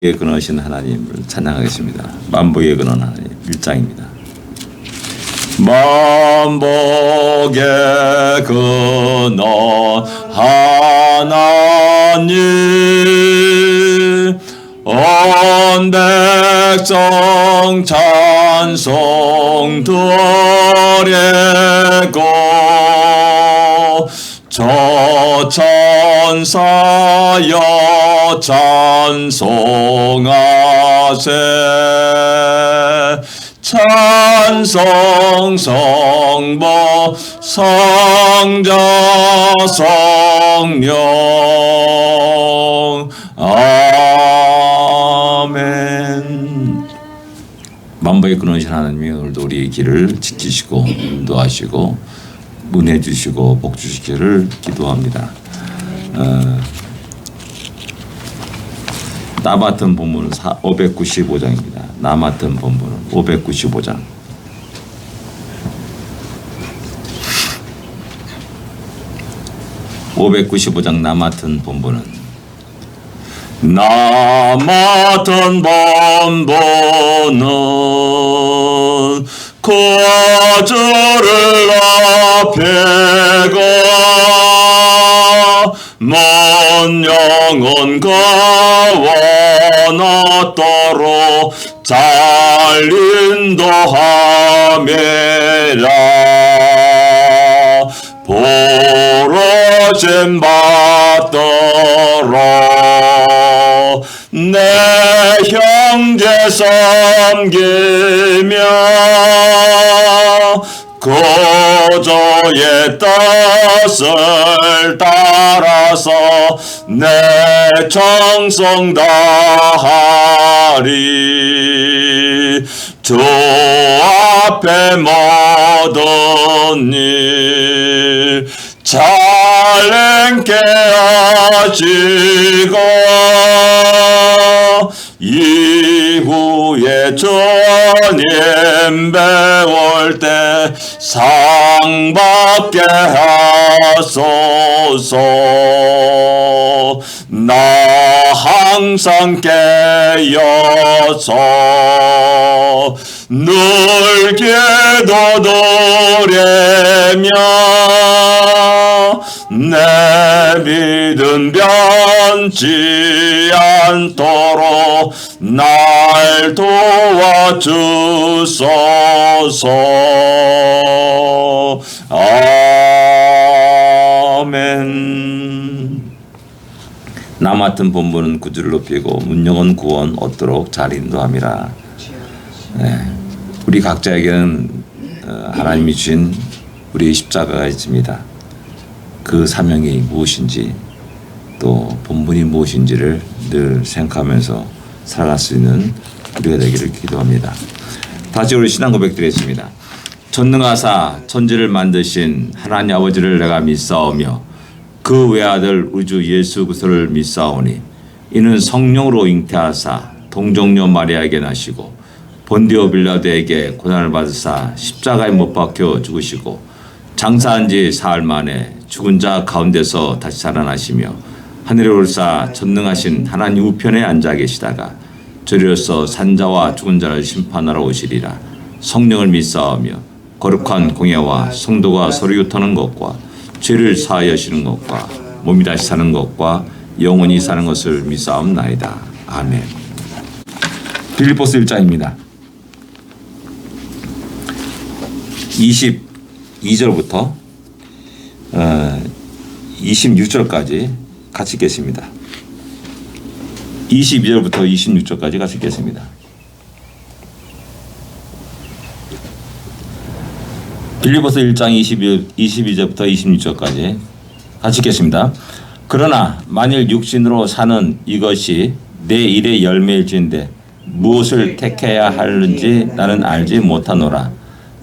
의 근원하신 하나님을 찬양하겠습니다. 만복의 근원 하나님 1장입니다. 만복의 근원 하나님 온 백성 찬송 드리고 저 천사여 찬송하세. 찬송 성모 성자 성령. 아멘. 만복의 근원이신 하나님이 오늘도 우리의 길을 지키시고 인도하시고 은혜 주시고 복 주시기를 기도합니다. 어, 나 맡은 본문은 595장입니다. 나 맡은 본문은 595장. (595장) 나 맡은 본문은 나 맡은 본분은 거절을 앞에가 먼 영혼과 원하도록 잘 인도하매라. 보러짐 받도록 내 형제 섬기 거저의 뜻을 따라서 내 정성 다하리. 주 앞에 모든 일 잘행케 하시고 이후에 주 님 배울 때 상 받게 하소서. 나 항상 깨어서 늘 기도 드리며 내 믿음 변치 않도록 날 도와주소서. 아멘. 나 맡은 본부는 구주를 높이고 문영은 구원 얻도록 잘 인도함이라. 네. 우리 각자에게는 어, 하나님이 주신 우리 십자가가 있습니다. 그 사명이 무엇인지 또 본분이 무엇인지를 늘 생각하면서 살아갈 수 있는 우리가 되기를 기도합니다. 다시 우리 신앙 고백드리겠습니다. 전능하사 천지를 만드신 하나님 아버지를 내가 믿사오며 그 외아들 우주 예수 그리스도를 믿사오니 이는 성령으로 잉태하사 동정녀 마리아에게 나시고 본디오 빌라드에게 고난을 받으사 십자가에 못 박혀 죽으시고 장사한 지 사흘 만에 죽은 자 가운데서 다시 살아나시며 하늘에 올사 전능하신 하나님 우편에 앉아 계시다가 저리로서 산자와 죽은 자를 심판하러 오시리라. 성령을 믿사오며 거룩한 공예와 성도가 서로 유타는 것과 죄를 사하여시는 것과 몸이 다시 사는 것과 영원히 사는 것을 믿사옵나이다. 아멘. 빌리포스 1장입니다 22절부터 어, 26절까지 같이 읽겠습니다. 22절부터 26절까지 같이 읽겠습니다. 빌리보스 1장 22, 22절부터 26절까지 같이 읽겠습니다. 그러나 만일 육신으로 사는 이것이 내 일의 열매일진데 무엇을 택해야 하는지 나는 알지 못하노라.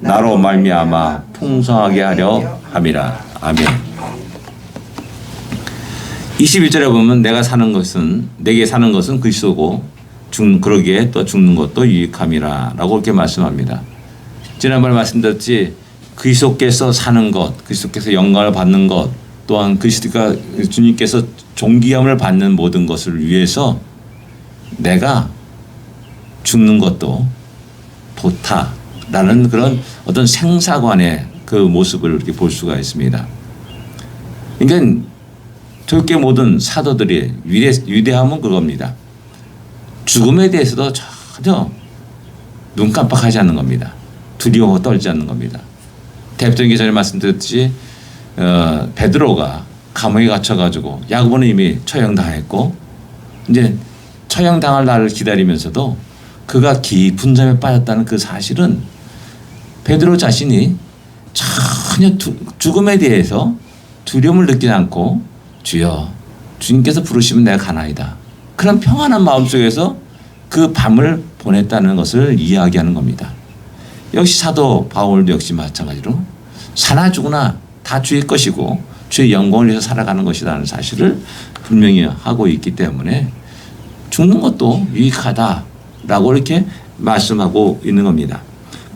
나로 말미암아 풍성하게 하려 함이라. 아멘. 21절에 보면 내가 사는 것은 내게 사는 것은 그리스도고 죽 그러기에 또 죽는 것도 유익함이라라고 이렇게 말씀합니다. 지난번에 말씀드렸지 그리스도께서 사는 것, 그리스도께서 영광을 받는 것, 또한 그리스도가 주님께서 존귀함을 받는 모든 것을 위해서 내가 죽는 것도 좋다 라는 그런 어떤 생사관의 그 모습을 이렇게 볼 수가 있습니다. 그러니까 절개 모든 사도들이 위대, 위대함은 그겁니다. 죽음에 대해서도 전혀 눈 깜빡하지 않는 겁니다. 두려워 떨지 않는 겁니다. 대표적인 전에 말씀드렸듯이 어, 베드로가 감옥에 갇혀가지고 야고보는 이미 처형당했고 이제 처형당할 날을 기다리면서도 그가 깊은 잠에 빠졌다는 그 사실은 베드로 자신이 전혀 두, 죽음에 대해서 두려움을 느끼지 않고 주여 주님께서 부르시면 내가 가나이다. 그런 평안한 마음 속에서 그 밤을 보냈다는 것을 이야기하는 겁니다. 역시 사도 바울도 역시 마찬가지로 사나 죽으나 다 주의 것이고 주의 영광을 위해서 살아가는 것이라는 사실을 분명히 하고 있기 때문에 죽는 것도 유익하다라고 이렇게 말씀하고 있는 겁니다.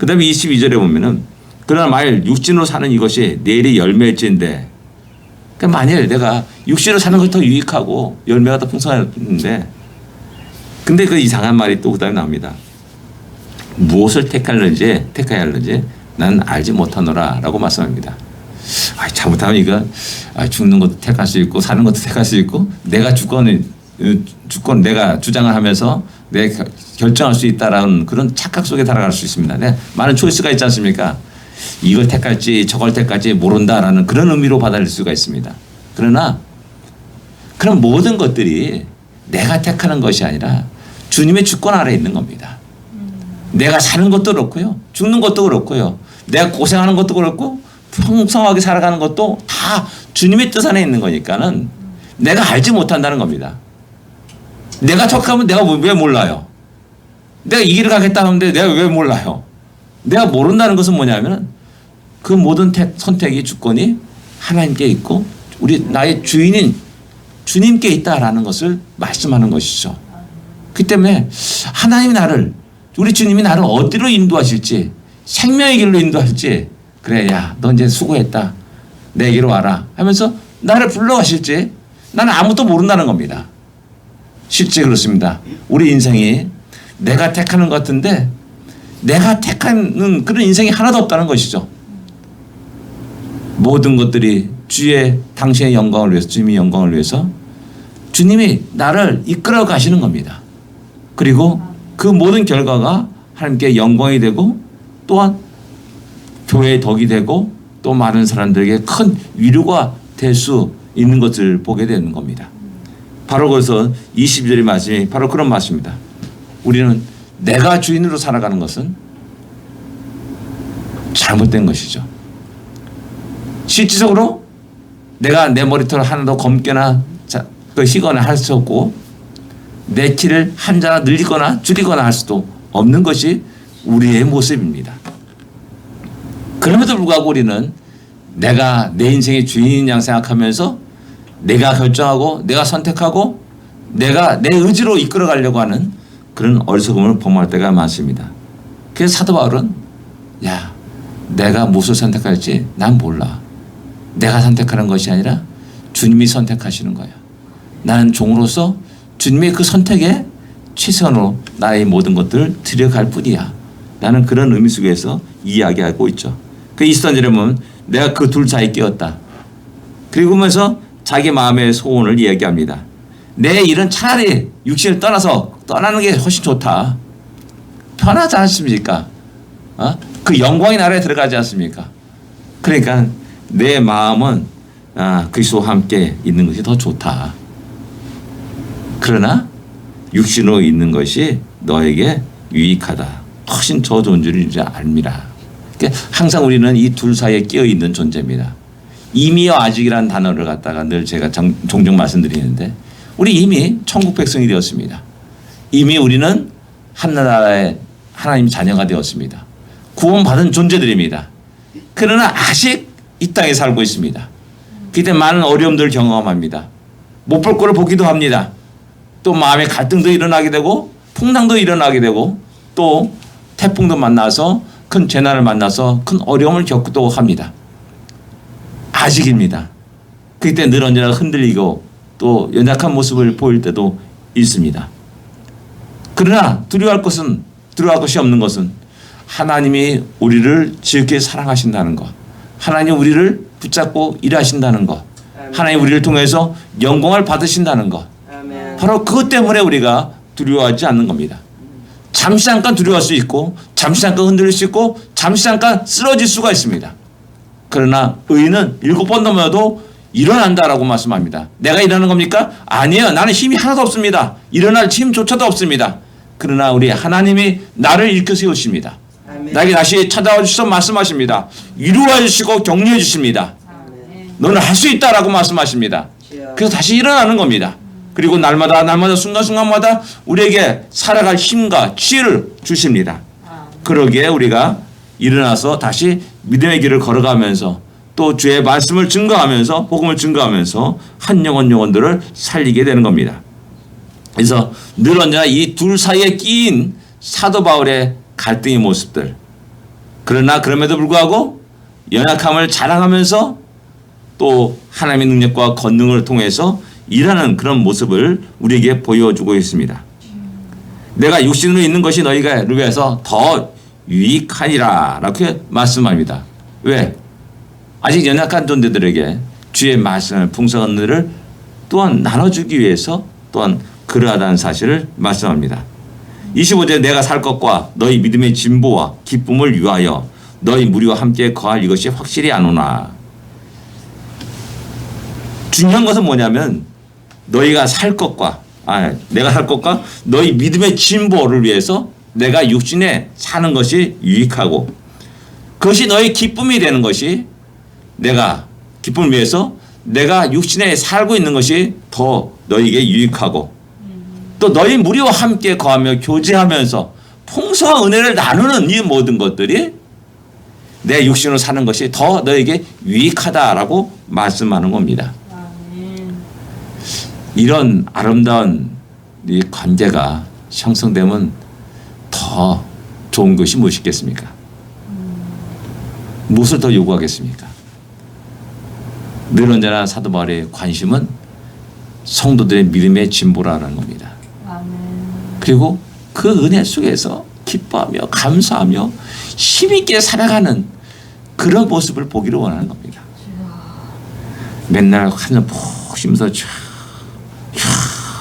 그 다음에 22절에 보면은 그러나 만일 육신으로 사는 이것이 내일의 열매일지인데 그러니까 만일 내가 육신으로 사는 것이 더 유익하고 열매가 더 풍성한데 근데 그 이상한 말이 또 그 다음에 나옵니다. 무엇을 택할는지 택해야 할는지 난 알지 못하노라 라고 말씀합니다. 아, 잘못하면 이거 아, 죽는 것도 택할 수 있고 사는 것도 택할 수 있고 내가 주권을 주권 내가 주장을 하면서 내 결정할 수 있다라는 그런 착각 속에 들어갈 수 있습니다. 네, 많은 초이스가 있지 않습니까? 이걸 택할지 저걸 택할지 모른다라는 그런 의미로 받아들일 수가 있습니다. 그러나 그런 모든 것들이 내가 택하는 것이 아니라 주님의 주권 아래 있는 겁니다. 내가 사는 것도 그렇고요. 죽는 것도 그렇고요. 내가 고생하는 것도 그렇고 풍성하게 살아가는 것도 다 주님의 뜻 안에 있는 거니까는 내가 알지 못한다는 겁니다. 내가 척하면 내가 뭐, 왜 몰라요? 내가 이 길을 가겠다 하는데 내가 왜 몰라요? 내가 모른다는 것은 뭐냐면 그 모든 택, 선택의 주권이 하나님께 있고 우리 나의 주인인 주님께 있다라는 것을 말씀하는 것이죠. 그 때문에 하나님이 나를 우리 주님이 나를 어디로 인도하실지 생명의 길로 인도할지 그래 야너 이제 수고했다 내게로 와라 하면서 나를 불러가실지 나는 아무것도 모른다는 겁니다. 실제 그렇습니다. 우리 인생이 내가 택하는 것 같은데 내가 택하는 그런 인생이 하나도 없다는 것이죠. 모든 것들이 주의 당신의 영광을 위해서 주님의 영광을 위해서 주님이 나를 이끌어 가시는 겁니다. 그리고 그 모든 결과가 하나님께 영광이 되고 또한 교회의 덕이 되고 또 많은 사람들에게 큰 위로가 될 수 있는 것을 보게 되는 겁니다. 바로 거기서 22절의 말씀이 바로 그런 말씀입니다. 우리는 내가 주인으로 살아가는 것은 잘못된 것이죠. 실질적으로 내가 내 머리털 하나도 검거나 그 희거나 할 수 없고 내 키를 한자나 늘리거나 줄이거나 할 수도 없는 것이 우리의 모습입니다. 그럼에도 불구하고 우리는 내가 내 인생의 주인인 양 생각하면서 내가 결정하고 내가 선택하고 내가 내 의지로 이끌어 가려고 하는 그런 어리석음을 범할 때가 많습니다. 그래서 사도 바울은 야 내가 무엇을 선택할지 난 몰라. 내가 선택하는 것이 아니라 주님이 선택하시는 거야. 나는 종으로서 주님의 그 선택에 최선으로 나의 모든 것들을 들여갈 뿐이야. 나는 그런 의미 속에서 이야기하고 있죠. 그 이스탄절에 보면 내가 그 둘 사이에 끼었다. 그리고 면서 자기 마음의 소원을 이야기합니다. 내 일은 차라리 육신을 떠나서 떠나는 게 훨씬 좋다. 편하지 않습니까? 어? 그 영광의 나라에 들어가지 않습니까? 그러니까 내 마음은 아, 그리스도와 함께 있는 것이 더 좋다. 그러나 육신으로 있는 것이 너에게 유익하다. 훨씬 더 좋은 줄을 이제 압니다. 그러니까 항상 우리는 이 둘 사이에 끼어 있는 존재입니다. 이미와 아직이라는 단어를 갖다가 늘 제가 정, 종종 말씀드리는데 우리 이미 천국 백성이 되었습니다. 이미 우리는 하나나라의 하나님 자녀가 되었습니다. 구원받은 존재들입니다. 그러나 아직 이 땅에 살고 있습니다. 그때 많은 어려움들을 경험합니다. 못 볼 거를 보기도 합니다. 또 마음의 갈등도 일어나게 되고 풍랑도 일어나게 되고 또 태풍도 만나서 큰 재난을 만나서 큰 어려움을 겪기도 합니다. 아직입니다. 그때 늘 언제나 흔들리고 또 연약한 모습을 보일 때도 있습니다. 그러나 두려워할 것은 두려워할 것이 없는 것은 하나님이 우리를 지극히 사랑하신다는 것, 하나님 우리를 붙잡고 일하신다는 것, 하나님 우리를 통해서 영광을 받으신다는 것. 바로 그것 때문에 우리가 두려워하지 않는 겁니다. 잠시 잠깐 두려워할 수 있고, 잠시 잠깐 흔들릴 수 있고, 잠시 잠깐 쓰러질 수가 있습니다. 그러나 의인은 일곱 번 넘어도 일어난다라고 말씀합니다. 내가 일어나는 겁니까? 아니에요. 나는 힘이 하나도 없습니다. 일어날 힘조차도 없습니다. 그러나 우리 하나님이 나를 일으켜 세우십니다. 아멘. 나에게 다시 찾아와 주셔서 말씀하십니다. 위로해 주시고 격려해 주십니다. 아멘. 너는 할 수 있다라고 말씀하십니다. 그래서 다시 일어나는 겁니다. 그리고 날마다 날마다 순간순간마다 우리에게 살아갈 힘과 지혜를 주십니다. 그러기에 우리가 일어나서 다시 믿음의 길을 걸어가면서 또 주의 말씀을 증거하면서 복음을 증거하면서 한 영혼 영혼들을 살리게 되는 겁니다. 그래서 늘 언제나 이 둘 사이에 끼인 사도 바울의 갈등의 모습들. 그러나 그럼에도 불구하고 연약함을 자랑하면서 또 하나님의 능력과 권능을 통해서 일하는 그런 모습을 우리에게 보여주고 있습니다. 내가 육신으로 있는 것이 너희가 위해서 더 유익하니라 라고 말씀합니다. 왜? 아직 연약한 존재들에게 주의 말씀을 풍성한 은혜를 또한 나눠주기 위해서 또한 그러하다는 사실을 말씀합니다. 25절 내가 살 것과 너희 믿음의 진보와 기쁨을 위하여 너희 무리와 함께 거할 이것이 확실히 안 오나. 중요한 것은 뭐냐면 너희가 살 것과 아 내가 살 것과 너희 믿음의 진보를 위해서 내가 육신에 사는 것이 유익하고 그것이 너희 기쁨이 되는 것이 내가 기쁨을 위해서 내가 육신에 살고 있는 것이 더 너희에게 유익하고 또 너희 무리와 함께 거하며 교제하면서 풍성한 은혜를 나누는 이 모든 것들이 내 육신으로 사는 것이 더 너에게 유익하다라고 말씀하는 겁니다. 이런 아름다운 이 관계가 형성되면 더 좋은 것이 무엇이겠습니까? 무엇을 더 요구하겠습니까? 늘 언제나 사도 바울의 관심은 성도들의 믿음의 진보라는 겁니다. 그리고 그 은혜 속에서 기뻐하며 감사하며 힘있게 살아가는 그런 모습을 보기를 원하는 겁니다. 맨날 하늘 푹 쉬면서 쫙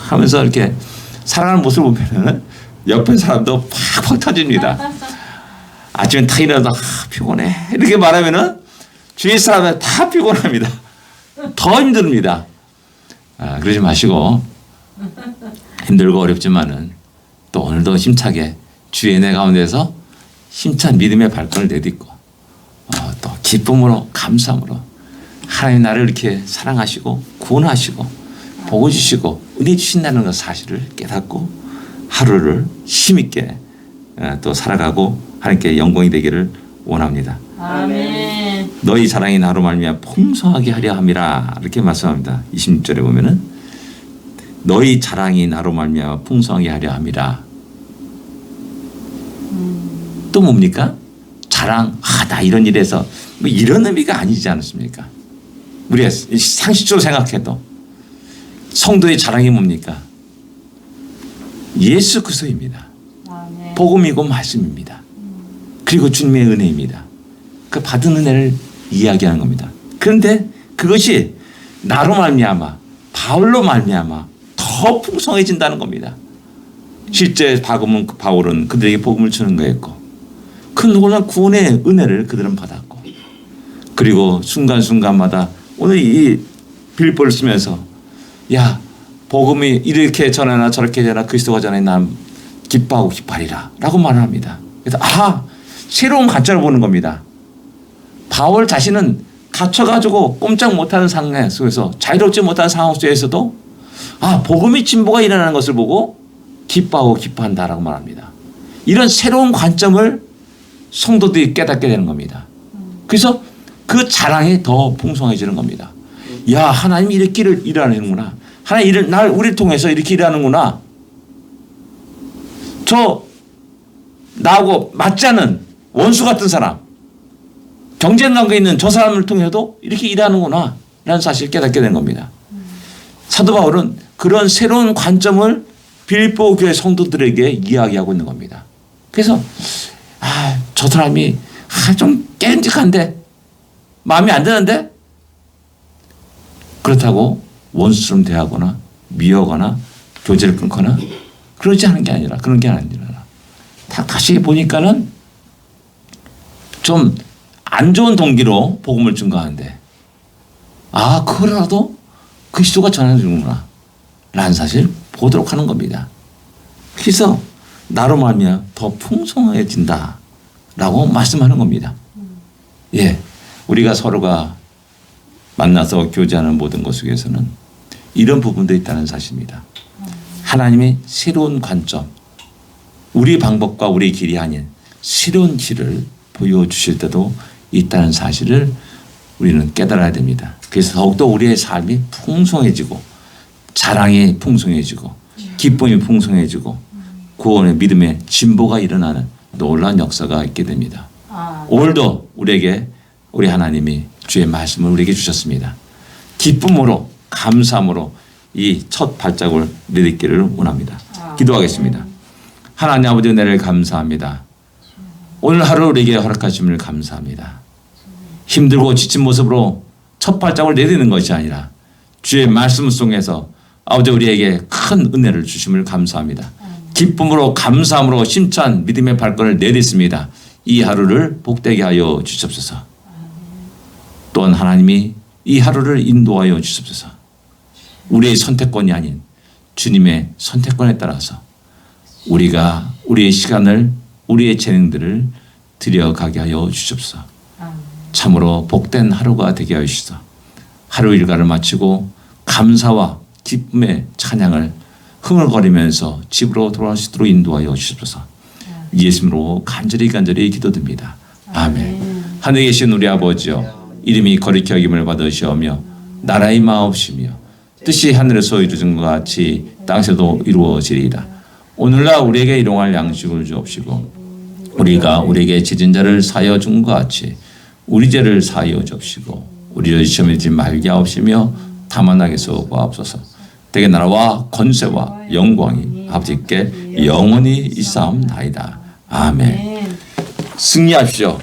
하면서 이렇게 살아가는 모습을 보면은 옆에 사람도 팍팍 터집니다. 아침에 탁 일어나서 아, 피곤해 이렇게 말하면은 주위 사람들 다 피곤합니다. 더 힘듭니다. 아, 그러지 마시고 힘들고 어렵지만은 또 오늘도 힘차게 주의 은혜 가운데서 힘찬 믿음의 발걸음을 내딛고 어, 또 기쁨으로 감사함으로 하나님 나를 이렇게 사랑하시고 구원하시고 복을 주시고 은혜 주신다는 것 사실을 깨닫고 하루를 힘있게 어, 또 살아가고 하나님께 영광이 되기를 원합니다. 아멘. 너희 사랑이 나로 말미암아 풍성하게 하려 함이라 이렇게 말씀합니다. 26절에 보면은 너희 자랑이 나로 말미암아 풍성하게 하려 함이라. 또 뭡니까? 자랑. 아, 나 이런 일에서 뭐 이런 의미가 아니지 않습니까? 우리가 상식적으로 생각해도 성도의 자랑이 뭡니까? 예수 그리스도입니다. 복음이고 말씀입니다. 그리고 주님의 은혜입니다. 그 받은 은혜를 이야기하는 겁니다. 그런데 그것이 나로 말미암아 바울로 말미암아 더 풍성해진다는 겁니다. 실제 바울은 바울은 그들에게 복음을 주는 거였고 그 놀란 구원의 은혜를 그들은 받았고 그리고 순간순간마다 오늘 이 빌보를 쓰면서 야 복음이 이렇게 전하나 저렇게 전하나 그리스도가 전하니 난 기뻐하고 기뻐하리라 라고 말을 합니다. 그래서 아 새로운 관점을 보는 겁니다. 바울 자신은 갇혀가지고 꼼짝 못하는 상황 속에서 자유롭지 못한 상황 속에서도 아 복음의 진보가 일어나는 것을 보고 기뻐하고 기뻐한다라고 말합니다. 이런 새로운 관점을 성도들이 깨닫게 되는 겁니다. 그래서 그 자랑이 더 풍성해지는 겁니다. 야 하나님이 이렇게 일을 일하는구나. 하나님 일을 날 우리를 통해서 이렇게 일하는구나. 저 나하고 맞지 않은 원수 같은 사람 경쟁 관계 있는 저 사람을 통해도 이렇게 일하는구나 라는 사실을 깨닫게 된 겁니다. 사도 바울은 그런 새로운 관점을 빌보 교회 성도들에게 이야기하고 있는 겁니다. 그래서 아, 저 사람이 아, 좀 깨름직한데 마음에 안 드는데 그렇다고 원수처럼 대하거나 미워하거나 교제를 끊거나 그러지 않은 게 아니라 그런 게 아니라 다 다시 보니까는 좀 안 좋은 동기로 복음을 증거하는데 아 그거라도 그리스도가 전해주는구나 라는 사실 보도록 하는 겁니다. 그래서 나로 말미암아 더 풍성해진다 라고 말씀하는 겁니다. 예, 우리가 서로가 만나서 교제하는 모든 것 속에서는 이런 부분도 있다는 사실입니다. 하나님의 새로운 관점, 우리 방법과 우리 길이 아닌 새로운 길을 보여주실 때도 있다는 사실을 우리는 깨달아야 됩니다. 그래서 더욱더 우리의 삶이 풍성해지고 자랑이 풍성해지고 기쁨이 풍성해지고 구원의 믿음의 진보가 일어나는 놀라운 역사가 있게 됩니다. 아, 오늘도 우리에게 우리 하나님이 주의 말씀을 우리에게 주셨습니다. 기쁨으로 감사함으로 이 첫 발자국을 내딛기를 원합니다. 기도하겠습니다. 하나님 아버지 은혜를 감사합니다. 오늘 하루 우리에게 허락하심을 감사합니다. 힘들고 지친 모습으로 첫 발자국을 내딛는 것이 아니라 주의 말씀 속에서 아버지 우리에게 큰 은혜를 주심을 감사합니다. 기쁨으로 감사함으로 심찬 믿음의 발걸음을 내딛습니다. 이 하루를 복되게 하여 주시옵소서. 또한 하나님이 이 하루를 인도하여 주시옵소서. 우리의 선택권이 아닌 주님의 선택권에 따라서 우리가 우리의 시간을 우리의 재능들을 들여가게 하여 주시옵소서. 참으로 복된 하루가 되게 하여 주시옵소서. 하루 일과를 마치고 감사와 기쁨의 찬양을 흥얼거리면서 집으로 돌아갈 수 있도록 인도하여 주시옵소서. 예수님으로 간절히 간절히 기도드립니다. 아멘. 하늘에 계신 우리 아버지여 이름이 거룩히 여김을 받으시오며 나라의 마옵시며 뜻이 하늘에서 이루어진 것 같이 땅에서도 이루어지리이다. 오늘날 우리에게 일용할 양식을 주옵시고 우리가 우리에게 지진 자를 사여 준 것 같이 우리 죄를 사여 주옵시고 우리를 시험에 들지 말게 하옵시며 다만 하게서 구하옵소서. 대개 나라와 권세와 영광이 아버지께 영원히 있사옵나이다. 아멘. 네. 승리하십시오.